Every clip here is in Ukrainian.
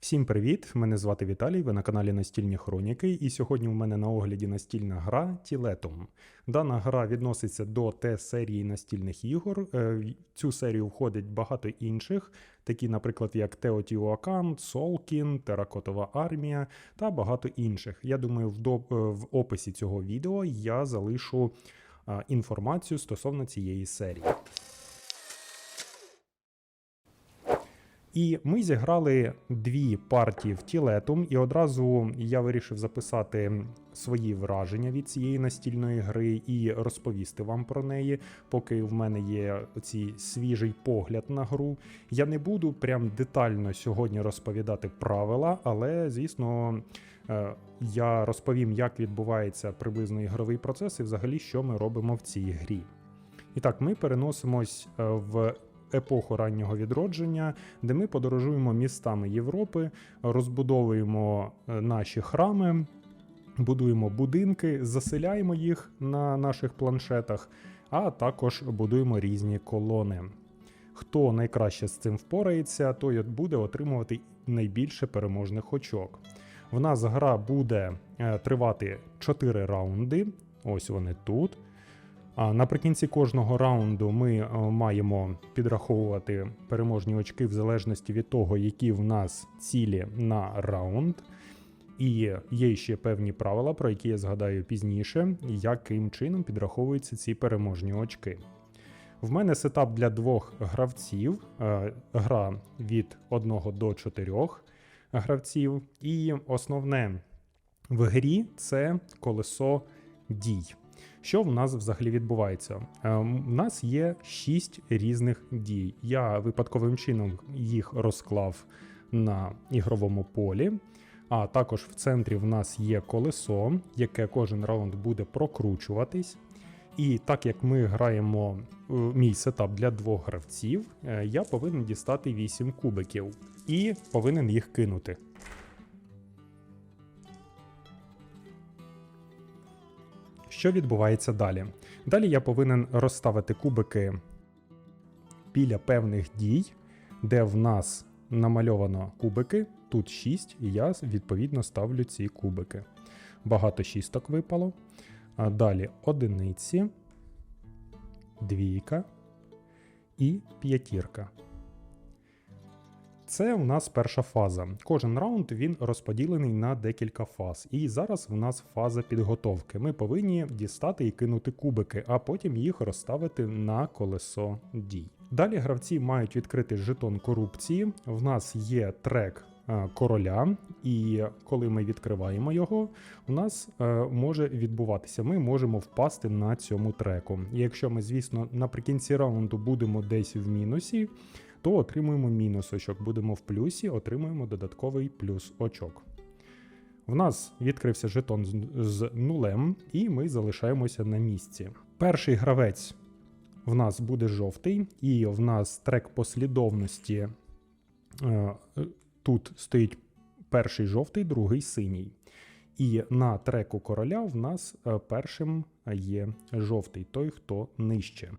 Всім привіт! Мене звати Віталій, ви на каналі Настільні Хроніки, і сьогодні у мене на огляді настільна гра Тілетум. Дана гра відноситься до Т-серії настільних ігор. Е, В цю серію входить багато інших, такі, наприклад, як Теотіуакан, Солкін, Теракотова армія та багато інших. Я думаю, в, до... е, в описі цього відео я залишу інформацію стосовно цієї серії. І ми зіграли дві партії в Тілетум, і одразу я вирішив записати свої враження від цієї настільної гри і розповісти вам про неї, поки в мене є цей свіжий погляд на гру. Я не буду прям детально сьогодні розповідати правила, але звісно. е, Я розповім, як відбувається приблизно ігровий процес і взагалі, що ми робимо в цій грі. І так, ми переносимось е, в епоху раннього відродження, де ми подорожуємо містами Європи, розбудовуємо е, наші храми, будуємо будинки, заселяємо їх на наших планшетах, а також будуємо різні колони. Хто найкраще з цим впорається, той буде отримувати найбільше переможних очок. В нас гра буде е, тривати 4 раунди. Ось вони тут. Наприкінці кожного раунду ми е, маємо підраховувати переможні очки в залежності від того, які в нас цілі на раунд. І є ще певні правила, про які я згадаю пізніше, яким чином підраховуються ці переможні очки. В мене сетап для двох гравців, е, гра від 1 до 4 гравців. І основне в грі це колесо дій. Що в нас взагалі відбувається? У нас є 6 різних дій. Я випадковим чином їх розклав на ігровому полі. А також в центрі в нас є колесо, яке кожен раунд буде прокручуватись. І так як ми граємо е, мій сетап для двох гравців, е, я повинен дістати 8 кубиків і повинен їх кинути. Що відбувається далі? Далі я повинен розставити кубики біля певних дій, де в нас намальовано кубики. Тут 6, і я відповідно ставлю ці кубики. Багато шісток випало. А далі одиниці, двійка і п'ятірка. Це у нас перша фаза. Кожен раунд він розподілений на декілька фаз. І зараз в нас фаза підготовки. Ми повинні дістати і кинути кубики, а потім їх розставити на колесо дій. Далі гравці мають відкрити жетон корупції. В нас є трек е, короля, і коли ми відкриваємо його, у нас е, може відбуватися. Ми можемо впасти на цьому треку. І якщо ми, звісно, наприкінці раунду будемо десь в мінусі, то отримуємо мінус очок. Будемо в плюсі, отримуємо додатковий плюс очок. В нас відкрився жетон з, нулем, і ми залишаємося на місці. Перший гравець в нас буде жовтий, і в нас трек послідовності. е, Тут стоїть перший жовтий, другий синій. І на треку короля в нас е, першим є жовтий, той, хто нижче.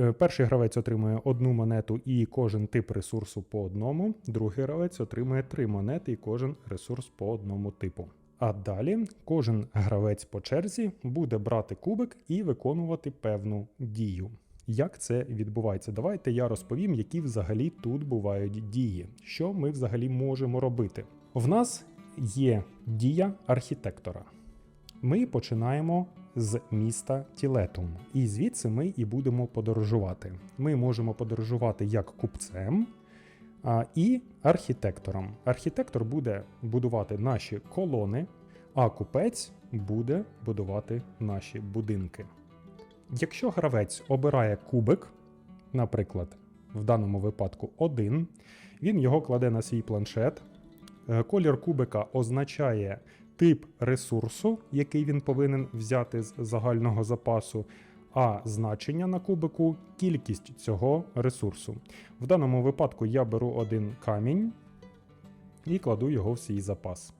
Е, Перший гравець отримує одну монету і кожен тип ресурсу по одному. Другий гравець отримує три монети і кожен ресурс по одному типу. А далі кожен гравець по черзі буде брати кубик і виконувати певну дію. Як це відбувається? Давайте я розповім, які взагалі тут бувають дії, що ми взагалі можемо робити. В нас є дія архітектора. Ми починаємо з міста Тілетум, і звідси ми і будемо подорожувати. Ми можемо подорожувати як купцем а, і архітектором. Архітектор буде будувати наші колони, а купець буде будувати наші будинки. Якщо гравець обирає кубик, наприклад, в даному випадку один, він його кладе на свій планшет. Е, Колір кубика означає тип ресурсу, який він повинен взяти з загального запасу, а значення на кубику кількість цього ресурсу. В даному випадку я беру один камінь і кладу його в свій запас.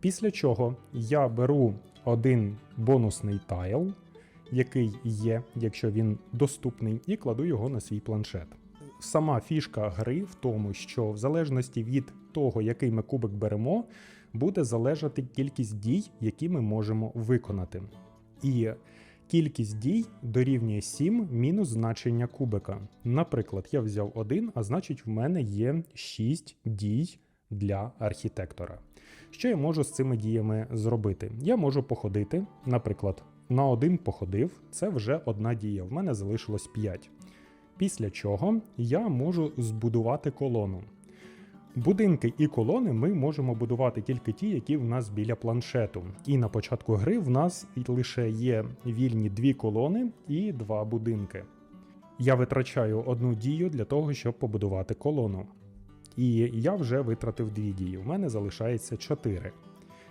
Після чого я беру один бонусний тайл, який є, якщо він доступний, і кладу його на свій планшет. Сама фішка гри в тому, що в залежності від того, який ми кубик беремо, буде залежати кількість дій, які ми можемо виконати. І кількість дій дорівнює 7 мінус значення кубика. Наприклад, я взяв один, а значить, в мене є 6 дій для архітектора. Що я можу з цими діями зробити? Я можу походити, наприклад, на один походив, це вже одна дія. В мене залишилось 5. Після чого я можу збудувати колону. Будинки і колони ми можемо будувати тільки ті, які в нас біля планшету. І на початку гри в нас лише є вільні дві колони і два будинки. Я витрачаю одну дію для того, щоб побудувати колону. І я вже витратив дві дії. У мене залишається 4.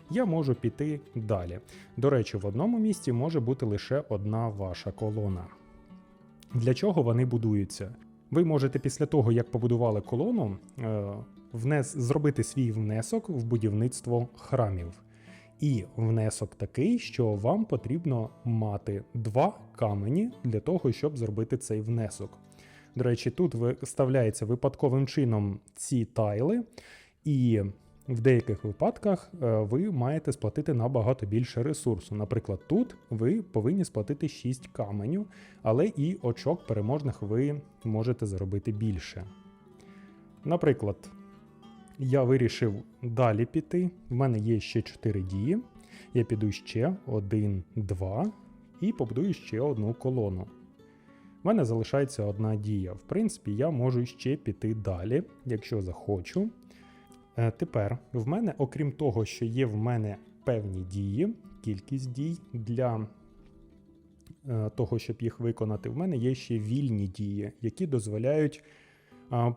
Я можу піти далі. До речі, в одному місці може бути лише одна ваша колона. Для чого вони будуються? Ви можете після того, як побудували колону, е, внес, зробити свій внесок в будівництво храмів. І внесок такий, що вам потрібно мати два камені для того, щоб зробити цей внесок. До речі, тут вставляється випадковим чином ці тайли, і в деяких випадках е, ви маєте сплатити набагато більше ресурсу. Наприклад, тут ви повинні сплатити 6 каменю, але і очок переможних ви можете заробити більше. Наприклад, я вирішив далі піти. В мене є ще 4 дії. Я піду ще 1, 2 і побудую ще одну колону. У мене залишається одна дія. В принципі, я можу ще піти далі, якщо захочу. Е, Тепер в мене, окрім того, що є в мене певні дії, кількість дій для е, того, щоб їх виконати, в мене є ще вільні дії, які дозволяють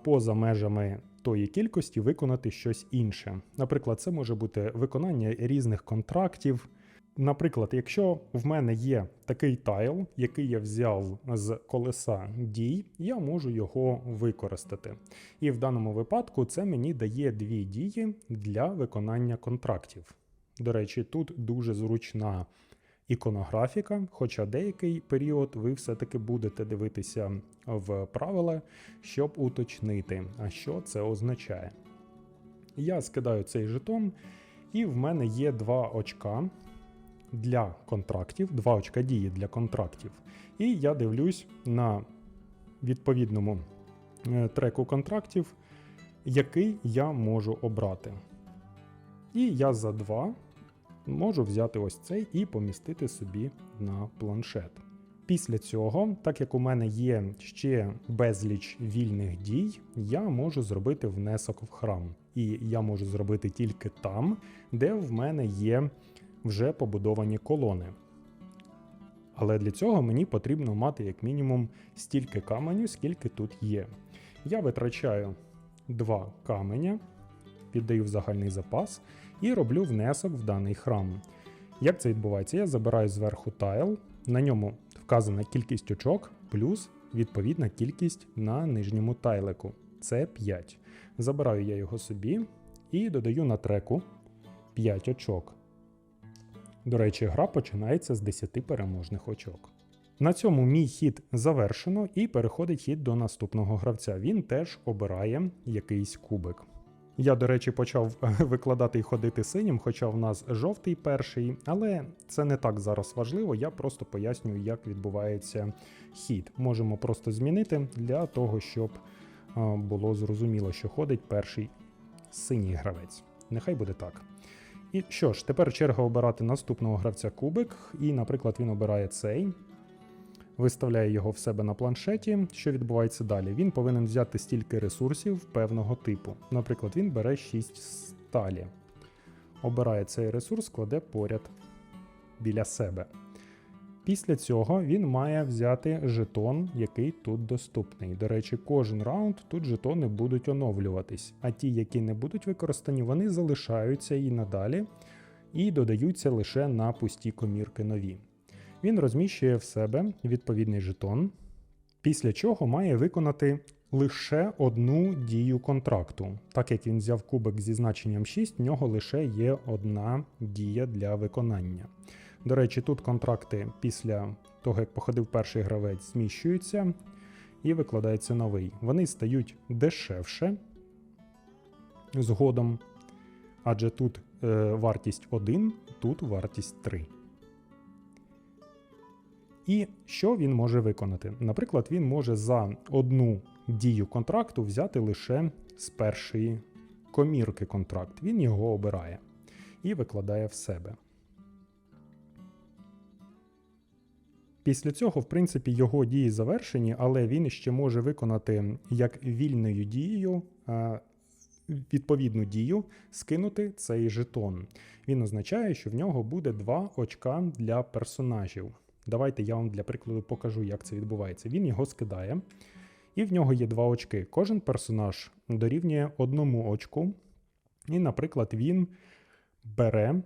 поза межами тої кількості виконати щось інше. Наприклад, це може бути виконання різних контрактів. Наприклад, якщо в мене є такий тайл, який я взяв з колеса дій, я можу його використати. І в даному випадку це мені дає дві дії для виконання контрактів. До речі, тут дуже зручна іконографіка, хоча деякий період ви все-таки будете дивитися в правила, щоб уточнити, а що це означає. Я скидаю цей жетон, і в мене є два очка для контрактів, два очка дії для контрактів. І я дивлюсь на відповідному е, треку контрактів, який я можу обрати. І я за два можу взяти ось цей і помістити собі на планшет. Після цього, так як у мене є ще безліч вільних дій, я можу зробити внесок в храм. І я можу зробити тільки там, де в мене є вже побудовані колони. Але для цього мені потрібно мати як мінімум стільки каменю, скільки тут є. Я витрачаю два каменя, піддаю в загальний запас і роблю внесок в даний храм. Як це відбувається? Я забираю зверху тайл, на ньому вказана кількість очок, плюс відповідна кількість на нижньому тайлику. Це 5. Забираю я його собі і додаю на треку 5 очок. До речі, гра починається з 10 переможних очок. На цьому мій хід завершено і переходить хід до наступного гравця. Він теж обирає якийсь кубик. Я, до речі, почав викладати і ходити синім, хоча в нас жовтий перший, але це не так зараз важливо. Я просто пояснюю, як відбувається хід. Можемо просто змінити для того, щоб було зрозуміло, що ходить перший синій гравець. Нехай буде так. І що ж, тепер черга обирати наступного гравця кубик, і, наприклад, він обирає цей, виставляє його в себе на планшеті. Що відбувається далі? Він повинен взяти стільки ресурсів певного типу. Наприклад, він бере 6 сталі. Обирає цей ресурс, кладе поряд біля себе. Після цього він має взяти жетон, який тут доступний. До речі, кожен раунд тут жетони будуть оновлюватись, а ті, які не будуть використані, вони залишаються і надалі, і додаються лише на пусті комірки нові. Він розміщує в себе відповідний жетон, після чого має виконати лише одну дію контракту. Так як він взяв кубик зі значенням 6, в нього лише є одна дія для виконання. До речі, тут контракти після того, як походив перший гравець, зміщуються і викладається новий. Вони стають дешевше. згодом. Адже тут е, вартість 1, тут вартість 3. І що він може виконати? Наприклад, він може за одну дію контракту взяти лише з першої комірки контракт. Він його обирає і викладає в себе. Після цього, в принципі, його дії завершені, але він ще може виконати як вільною дією відповідну дію, скинути цей жетон. Він означає, що в нього буде два очка для персонажів. Давайте я вам для прикладу покажу, як це відбувається. Він його скидає, і в нього є два очки. Кожен персонаж дорівнює одному очку. І, наприклад, він бере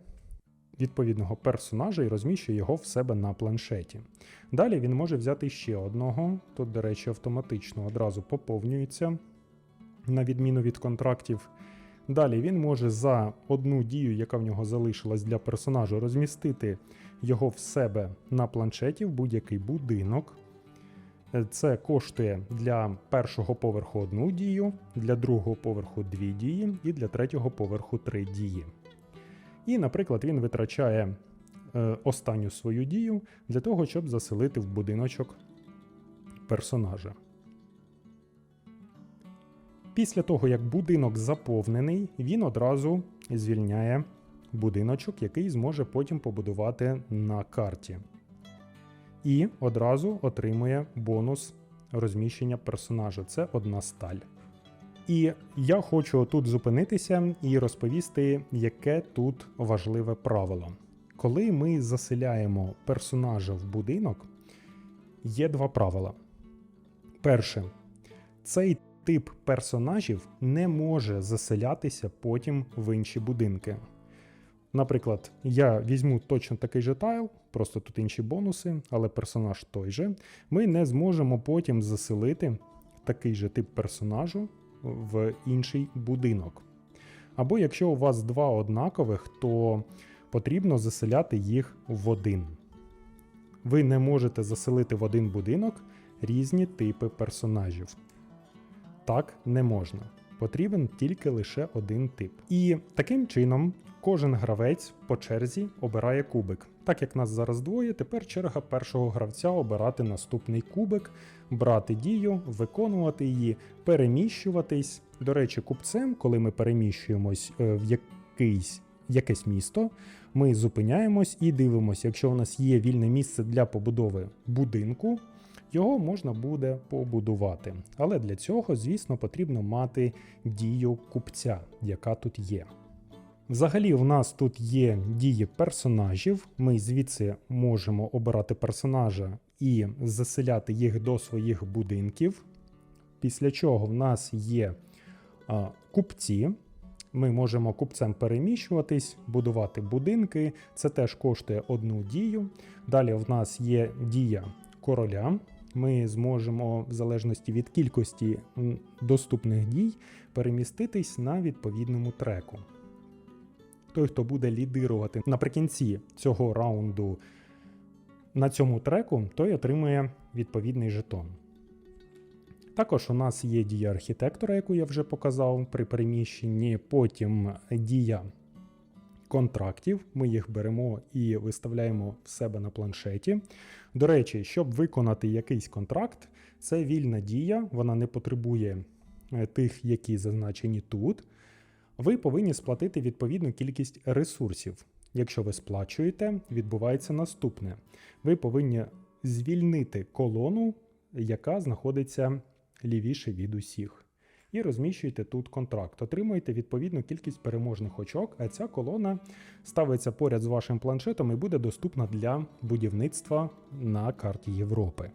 відповідного персонажа і розміщує його в себе на планшеті. Далі він може взяти ще одного. Тут, до речі, автоматично одразу поповнюється, на відміну від контрактів. Далі він може за одну дію, яка в нього залишилась для персонажа, розмістити його в себе на планшеті в будь-який будинок. Це коштує для першого поверху одну дію, для другого поверху дві дії і для третього поверху три дії. І, наприклад, він витрачає е, останню свою дію для того, щоб заселити в будиночок персонажа. Після того, як будинок заповнений, він одразу звільняє будиночок, який зможе потім побудувати на карті. І одразу отримує бонус розміщення персонажа. Це одна сталь. І я хочу тут зупинитися і розповісти, яке тут важливе правило. Коли ми заселяємо персонажа в будинок, є два правила. Перше, цей тип персонажів не може заселятися потім в інші будинки. Наприклад, я візьму точно такий же тайл, просто тут інші бонуси, але персонаж той же. Ми не зможемо потім заселити такий же тип персонажу в інший будинок. Або якщо у вас два однакових, то потрібно заселяти їх в один. Ви не можете заселити в один будинок різні типи персонажів. Так не можна. Потрібен тільки лише один тип. І таким чином кожен гравець по черзі обирає кубик. Так як нас зараз двоє, тепер черга першого гравця обирати наступний кубик, брати дію, виконувати її, переміщуватись. До речі, купцем, коли ми переміщуємось е, в якийсь, якесь місто, ми зупиняємось і дивимося, якщо у нас є вільне місце для побудови будинку. Його можна буде побудувати. Але для цього, звісно, потрібно мати дію купця, яка тут є. Взагалі, у нас тут є дії персонажів. Ми звідси можемо обирати персонажа і заселяти їх до своїх будинків. Після чого в нас є а, купці. Ми можемо купцем переміщуватись, будувати будинки. Це теж коштує одну дію. Далі в нас є дія короля. Ми зможемо, в залежності від кількості доступних дій, переміститись на відповідному треку той, хто буде лідирувати наприкінці цього раунду на цьому треку, той отримує відповідний жетон. Також у нас є дія архітектора, яку я вже показав при переміщенні. Потім дія контрактів. Ми їх беремо і виставляємо в себе на планшеті. До речі, щоб виконати якийсь контракт, це вільна дія, вона не потребує е, тих, які зазначені тут ви повинні сплатити відповідну кількість ресурсів. Якщо ви сплачуєте, відбувається наступне: ви повинні звільнити колону, яка знаходиться лівіше від усіх. І розміщуєте тут контракт. Отримуєте відповідну кількість переможних очок, а ця колона ставиться поряд з вашим планшетом і буде доступна для будівництва на карті Європи.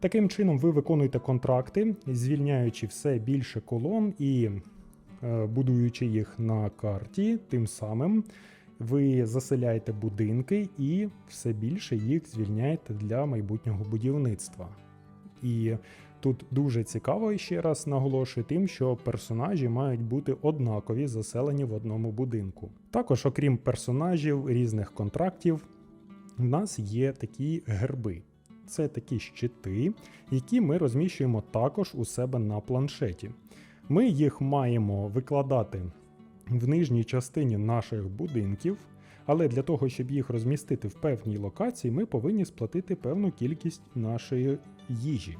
Таким чином, ви виконуєте контракти, звільняючи все більше колон і Е, будуючи їх на карті, тим самим ви заселяєте будинки і все більше їх звільняєте для майбутнього будівництва. І тут дуже цікаво ще раз наголошую тим, що персонажі мають бути однакові заселені в одному будинку. Також, окрім персонажів різних контрактів, в нас є такі герби. Це такі щити, які ми розміщуємо також у себе на планшеті Ми їх маємо викладати в нижній частині наших будинків. Але для того, щоб їх розмістити в певній локації, ми повинні сплатити певну кількість нашої їжі.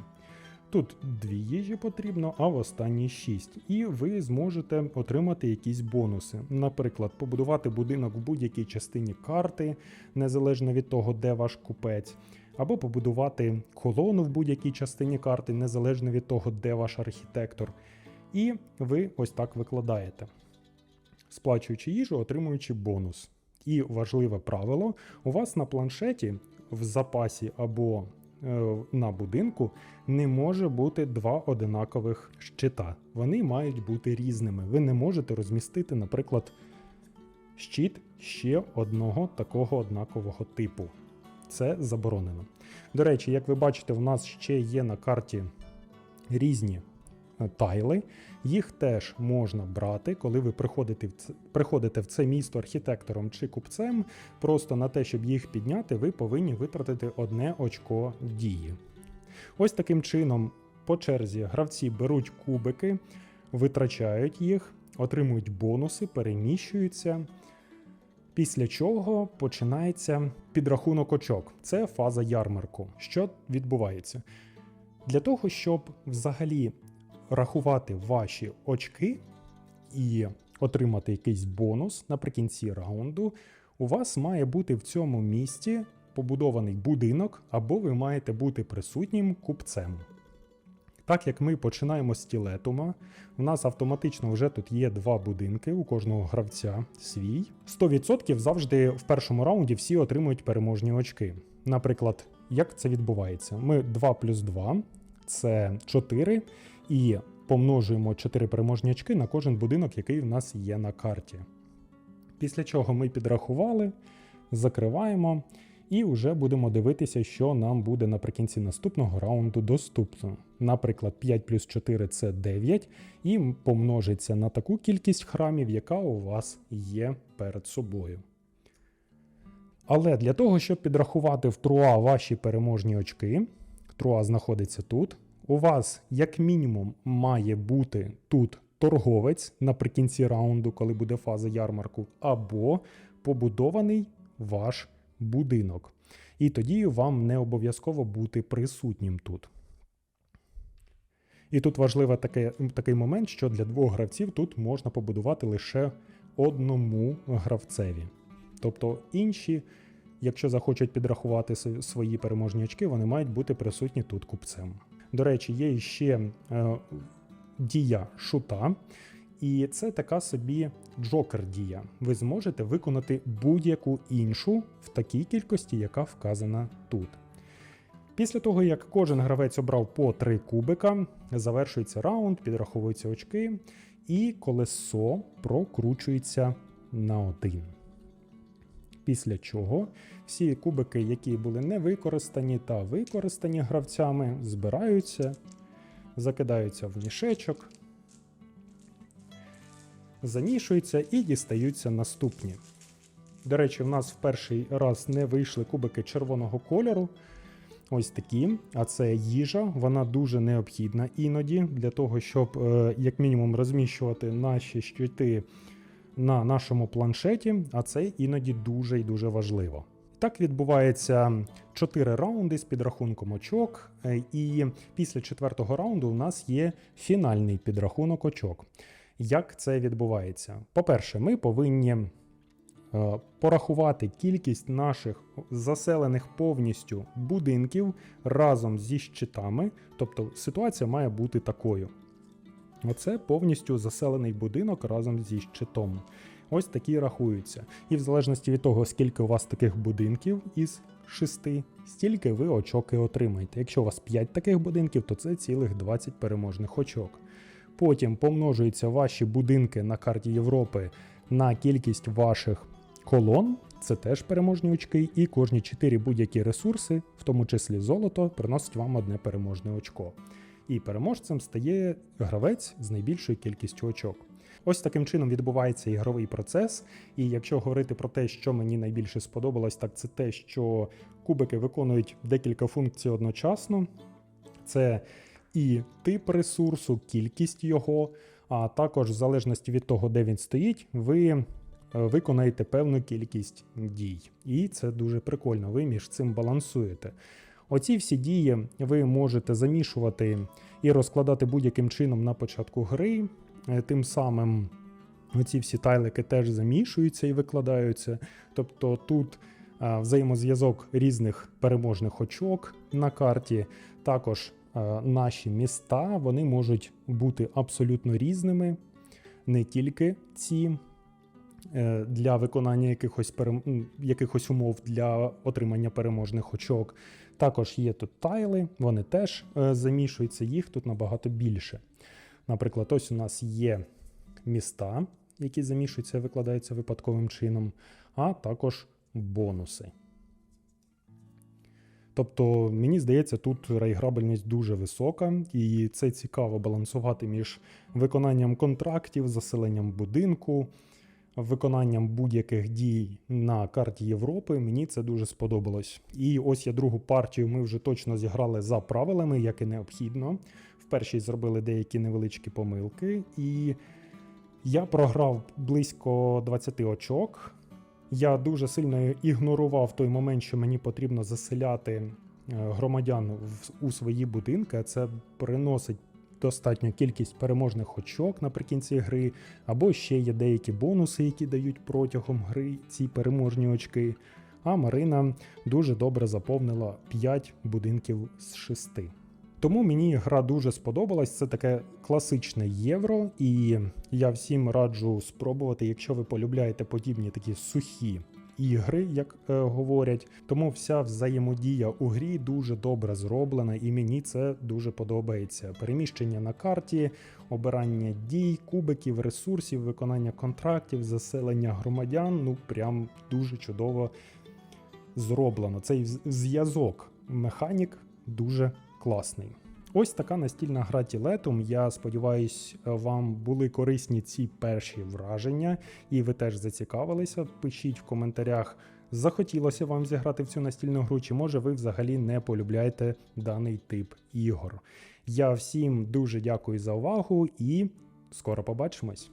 Тут дві їжі потрібно, а в останній шість. І ви зможете отримати якісь бонуси. Наприклад, побудувати будинок в будь-якій частині карти, незалежно від того, де ваш купець, або побудувати колону в будь-якій частині карти, незалежно від того, де ваш архітектор. І ви ось так викладаєте, сплачуючи їжу, отримуючи бонус. І важливе правило: у вас на планшеті в запасі або на будинку не може бути два одинакових щита. Вони мають бути різними. Ви не можете розмістити, наприклад, щит ще одного такого однакового типу. Це заборонено. До речі, як ви бачите, в нас ще є на карті різні е, тайли. Їх теж можна брати, коли ви приходите в це, приходите в це місто архітектором чи купцем. Просто на те, щоб їх підняти, ви повинні витратити одне очко дії. Ось таким чином, по черзі, гравці беруть кубики, витрачають їх, отримують бонуси, переміщуються. Після чого починається підрахунок очок. Це фаза ярмарку. Що відбувається? Для того, щоб взагалі рахувати ваші очки і отримати якийсь бонус наприкінці раунду, у вас має бути в цьому місці побудований будинок, або ви маєте бути присутнім купцем. Так як ми починаємо з тілетума, у нас автоматично вже тут є два будинки у кожного гравця свій. 100% завжди в першому раунді всі отримують переможні очки. Наприклад, як це відбувається? Ми 2 плюс 2 це 4, і помножуємо 4 переможні очки на кожен будинок, який в нас є на карті. Після чого ми підрахували, закриваємо. І вже будемо дивитися, що нам буде наприкінці наступного раунду доступно. Наприклад, 5 плюс 4 це 9, і помножиться на таку кількість храмів, яка у вас є перед собою. Але для того, щоб підрахувати в Труа ваші переможні очки, Труа знаходиться тут. У вас, як мінімум, має бути тут торговець наприкінці раунду, коли буде фаза ярмарку, або побудований ваш будинок. І тоді вам не обов'язково бути присутнім тут. І тут важливий такий, такий момент, що для двох гравців тут можна побудувати лише одному гравцеві. Тобто інші, якщо захочуть підрахувати свої переможні очки, вони мають бути присутні тут купцем. До речі, є ще е, дія шута. І це така собі джокер-дія. Ви зможете виконати будь-яку іншу в такій кількості, яка вказана тут. Після того, як кожен гравець обрав по 3 кубика, завершується раунд, підраховуються очки, і колесо прокручується на один. Після чого всі кубики, які були не використані та використані гравцями, збираються, закидаються в мішечок замішуються і дістаються наступні. До речі, в нас в перший раз не вийшли кубики червоного кольору. Ось такі, а це їжа, вона дуже необхідна іноді для того, щоб, е, як мінімум, розміщувати наші щити на нашому планшеті, а це іноді дуже і дуже важливо. Так відбувається 4 раунди з підрахунком очок, е, і після четвертого раунду у нас є фінальний підрахунок очок. Як це відбувається? По-перше, ми повинні е, порахувати кількість наших заселених повністю будинків разом зі щитами. Тобто ситуація має бути такою. Оце повністю заселений будинок разом зі щитом. Ось такі рахуються. І в залежності від того, скільки у вас таких будинків із шести, стільки ви очок і отримаєте. Якщо у вас 5 таких будинків, то це цілих 20 переможних очок. Потім помножуються ваші будинки на карті Європи на кількість ваших колон. Це теж переможні очки, і кожні 4 будь-які ресурси, в тому числі золото, приносить вам одне переможне очко. І переможцем стає гравець з найбільшою кількістю очок. Ось таким чином відбувається ігровий процес. І якщо говорити про те, що мені найбільше сподобалось, так це те, що кубики виконують декілька функцій одночасно. Це і тип ресурсу, кількість його, А також, в залежності від того, де він стоїть, ви е, виконаєте певну кількість дій. І це дуже прикольно. Ви між цим балансуєте. Оці всі дії ви можете замішувати і розкладати будь-яким чином на початку гри. Е, Тим самим оці всі тайлики теж замішуються і викладаються. Тобто тут а, взаємозв'язок різних переможних очок на карті. Також а, наші міста вони можуть бути абсолютно різними, не тільки ці. Е, Для виконання якихось, перем- якихось умов для отримання переможних очок. Також є тут тайли, вони теж е, замішуються, їх тут набагато більше. Наприклад, ось у нас є міста, які замішуються і викладаються випадковим чином, а також бонуси. Тобто, мені здається, тут реіграбельність дуже висока, і це цікаво балансувати між виконанням контрактів, заселенням будинку, виконанням будь-яких дій на карті Європи. Мені це дуже сподобалось. І ось я другу партію ми вже точно зіграли за правилами, як і необхідно. В першій зробили деякі невеличкі помилки, і я програв близько 20 очок. Я дуже сильно ігнорував той момент, що мені потрібно заселяти е, громадян у свої будинки. Це приносить достатню кількість переможних очок наприкінці гри, або ще є деякі бонуси, які дають протягом гри ці переможні очки. А Марина дуже добре заповнила 5 будинків з 6. Тому мені гра дуже сподобалась. Це таке класичне євро, і я всім раджу спробувати, якщо ви полюбляєте подібні такі сухі ігри, як е, говорять. Тому вся взаємодія у грі дуже добре зроблена, і мені це дуже подобається. Переміщення на карті, обирання дій, кубиків, ресурсів, виконання контрактів, заселення громадян. Ну прям дуже чудово зроблено. Цей зв'язок механік дуже класний. Ось така настільна гра Тілетум. Я сподіваюсь, вам були корисні ці перші враження, і ви теж зацікавилися. Пишіть в коментарях, захотілося вам зіграти в цю настільну гру, чи може ви взагалі не полюбляєте даний тип ігор. Я всім дуже дякую за увагу і скоро побачимось.